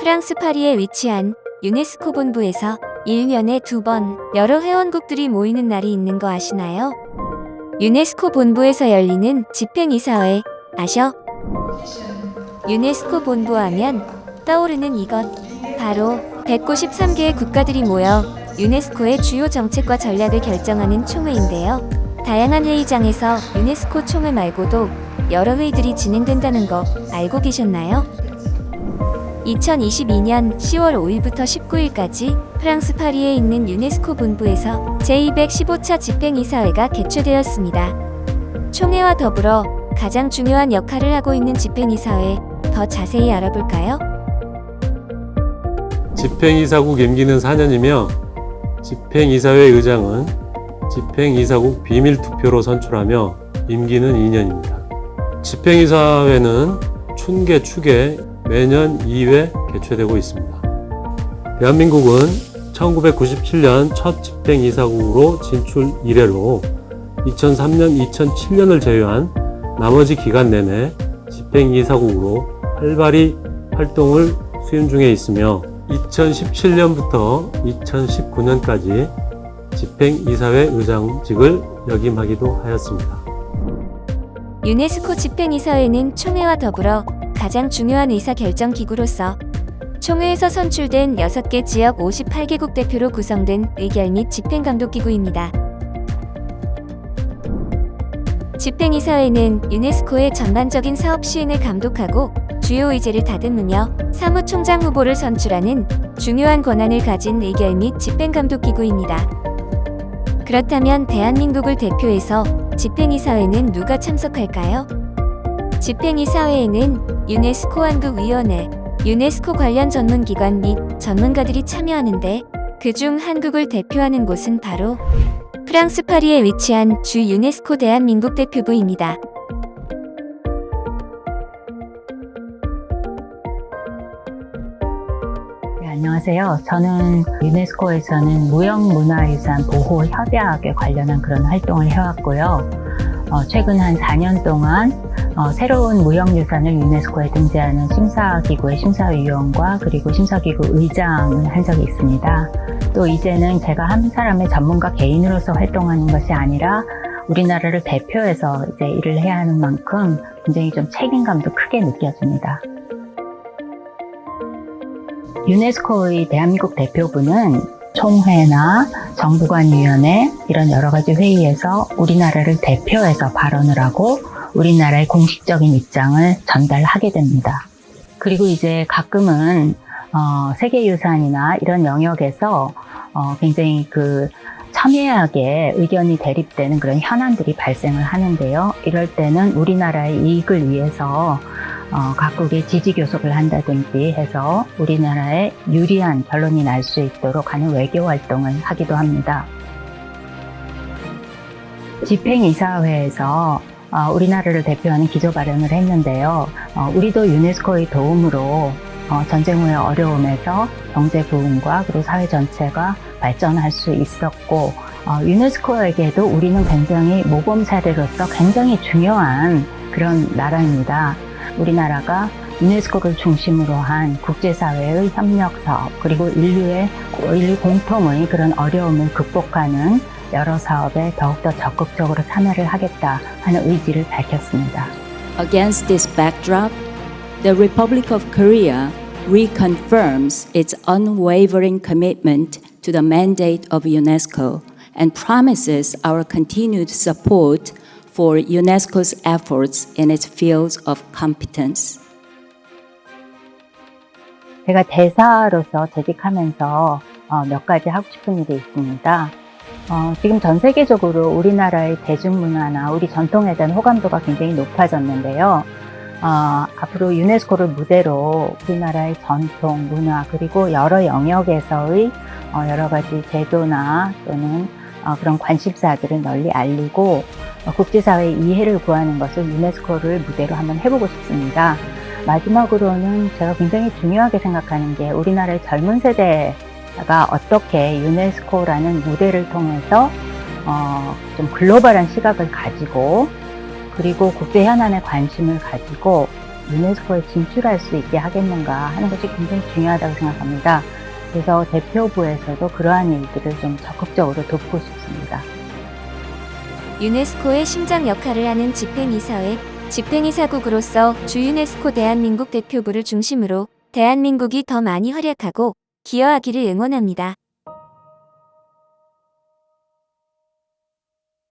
프랑스 파리에 위치한 유네스코 본부에서 1년에 두 번 여러 회원국들이 모이는 날이 있는 거 아시나요? 유네스코 본부에서 열리는 집행이사회 아셔? 유네스코 본부 하면 떠오르는 이것 바로 193개의 국가들이 모여 유네스코의 주요 정책과 전략을 결정하는 총회인데요. 다양한 회의장에서 유네스코 총회 말고도 여러 회의들이 진행된다는 거 알고 계셨나요? 2022년 10월 5일부터 19일까지 프랑스 파리에 있는 유네스코 본부에서 제215차 집행이사회가 개최되었습니다. 총회와 더불어 가장 중요한 역할을 하고 있는 집행이사회 더 자세히 알아볼까요? 집행이사국 임기는 4년이며 집행이사회 의장은 집행이사국 비밀투표로 선출하며 임기는 2년입니다. 집행이사회는 춘계 축에 매년 2회 개최되고 있습니다. 대한민국은 1997년 첫 집행이사국으로 진출 이래로 2003년, 2007년을 제외한 나머지 기간 내내 집행이사국으로 활발히 활동을 수행 중에 있으며 2017년부터 2019년까지 집행이사회 의장직을 역임하기도 하였습니다. 유네스코 집행이사회는 총회와 더불어 가장 중요한 의사결정 기구로서 총회에서 선출된 6개 지역 58개국 대표로 구성된 의결 및 집행감독기구입니다. 집행이사회는 유네스코의 전반적인 사업 시행을 감독하고 주요 의제를 다듬으며 사무총장 후보를 선출하는 중요한 권한을 가진 의결 및 집행감독기구입니다. 그렇다면 대한민국을 대표해서 집행이사회는 누가 참석할까요? 집행이사회에는 유네스코 한국위원회, 유네스코 관련 전문기관 및 전문가들이 참여하는데 그중 한국을 대표하는 곳은 바로 프랑스 파리에 위치한 주 유네스코 대한민국 대표부입니다. 네, 안녕하세요. 저는 유네스코에서는 무형문화유산 보호 협약에 관련한 그런 활동을 해왔고요. 어, 최근 한 4년 동안 어, 새로운 무형유산을 유네스코에 등재하는 심사기구의 심사위원과 그리고 심사기구 의장을 한 적이 있습니다. 또 이제는 제가 한 사람의 전문가 개인으로서 활동하는 것이 아니라 우리나라를 대표해서 이제 일을 해야 하는 만큼 굉장히 좀 책임감도 크게 느껴집니다. 유네스코의 대한민국 대표부는 총회나 정부관위원회 이런 여러 가지 회의에서 우리나라를 대표해서 발언을 하고 우리나라의 공식적인 입장을 전달하게 됩니다. 그리고 이제 가끔은 어, 세계유산이나 이런 영역에서 어, 굉장히 그 첨예하게 의견이 대립되는 그런 현안들이 발생을 하는데요. 이럴 때는 우리나라의 이익을 위해서 어, 각국의 지지 교섭을 한다든지 해서 우리나라에 유리한 결론이 날 수 있도록 하는 외교 활동을 하기도 합니다. 집행이사회에서 어, 우리나라를 대표하는 기조 발행을 했는데요. 어, 우리도 유네스코의 도움으로 어, 전쟁 후의 어려움에서 경제 부흥과 그리고 사회 전체가 발전할 수 있었고 어, 유네스코에게도 우리는 굉장히 모범 사례로서 굉장히 중요한 그런 나라입니다. 우리나라가 유네스코를 중심으로 한 국제사회의 협력 사업 그리고 인류의 인류 공통의 그런 어려움을 극복하는 여러 사업에 더욱더 적극적으로 참여를 하겠다 하는 의지를 밝혔습니다. Against this backdrop, the Republic of Korea reconfirms its unwavering commitment to the mandate of UNESCO and promises our continued support for UNESCO's efforts in its fields of competence. 제가 대사로서 재직하면서 어, 몇 가지 하고 싶은 일이 있습니다. 어, 지금 전 세계적으로 우리나라의 대중문화나 우리 전통에 대한 호감도가 굉장히 높아졌는데요. 어, 앞으로 유네스코를 무대로 우리나라의 전통, 문화, 그리고 여러 영역에서의 어, 여러 가지 제도나 또는 어, 그런 관심사들을 널리 알리고 어, 국제사회의 이해를 구하는 것을 유네스코를 무대로 한번 해보고 싶습니다. 마지막으로는 제가 굉장히 중요하게 생각하는 게 우리나라의 젊은 세대 가 어떻게 유네스코라는 무대를 통해서 어, 좀 글로벌한 시각을 가지고 그리고 국제 현안에 관심을 가지고 유네스코에 진출할 수 있게 하겠는가 하는 것이 굉장히 중요하다고 생각합니다. 그래서 대표부에서도 그러한 일들을 좀 적극적으로 돕고 싶습니다. 유네스코의 심장 역할을 하는 집행이사회, 집행이사국으로서 주유네스코 대한민국 대표부를 중심으로 대한민국이 더 많이 활약하고 기여하기를 응원합니다.